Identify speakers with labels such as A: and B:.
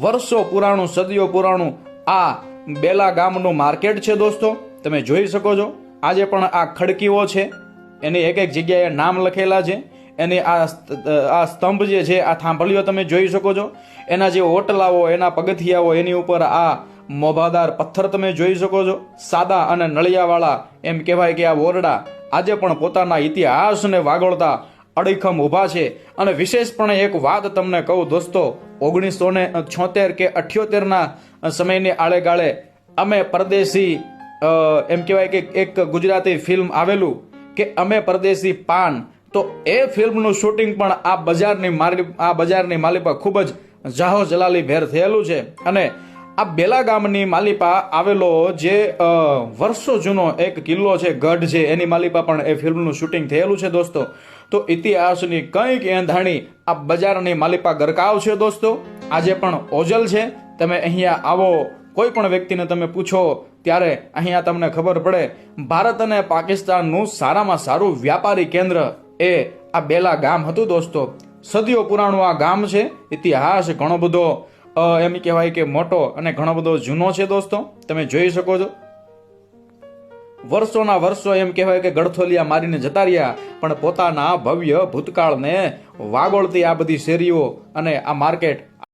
A: વર્ષો પુરાણું, સદીઓ પુરાણું આ બેલા ગામનું માર્કેટ છે દોસ્તો, તમે જોઈ શકો છો. આજે પણ આ ખડકીઓ છે. એની એક એક જગ્યાએ નામ લખેલા છે. એની આ આ સ્તંભ જે છે, આ થાંભલીઓ તમે જોઈ શકો છો. એના જે ઓટલાઓ, એના પગથિયાઓ, એની ઉપર આ મોભાદાર પથ્થર તમે જોઈ શકો છો. સાદા અને નળિયાવાળા, એમ કહેવાય કે આ ઓરડા આજે પણ પોતાના ઇતિહાસને વાગોળતા અડીખમ ઊભા છે. અને વિશેષપણે એક વાત તમને કહું દોસ્તો ઓગણીસો ને છોતેર કે અઠ્યોતેરના સમયની આળેગાળે અમે પરદેશી એમ કહેવાય કે એક ગુજરાતી ફિલ્મ આવેલું કે અમે પરદેશી પાન. તો એ ફિલ્મનું શૂટિંગ પણ આ બજારની માલી, આ બજારની માલિપા ખૂબ જ જાહો જલાલી ભેર થયેલું છે. અને આ બેલા ગામની માલિપા આવેલો જે વર્ષો જૂનો એક કિલ્લો છે, ગઢ છે, એની માલિપા પણ એ ફિલ્મનું શૂટિંગ થયેલું છે દોસ્તો. તો ઇતિહાસની કંઈક એંધાણી આ બજારની માલિપા ગરકાવ છે દોસ્તો. આજે પણ ઓજલ છે. તમે અહીંયા આવો, કોઈ પણ વ્યક્તિને તમે પૂછો, ત્યારે અહીંયા તમને ખબર પડે, ભારત અને પાકિસ્તાનનું સારામાં સારું વ્યાપારી કેન્દ્ર એ આ બેલા ગામ હતું દોસ્તો. સદીઓ પુરાણું આ ગામ છે. ઇતિહાસ ઘણો બધો એમ કહેવાય કે મોટો અને ઘણો બધો જૂનો છે દોસ્તો. તમે જોઈ શકો છો. વર્ષોના વર્ષો એમ કહેવાય કે ગળથોલિયા મારીને જતા રહ્યા, પણ પોતાના ભવ્ય ભૂતકાળને વાગોળતી આ બધી શેરીઓ અને આ માર્કેટ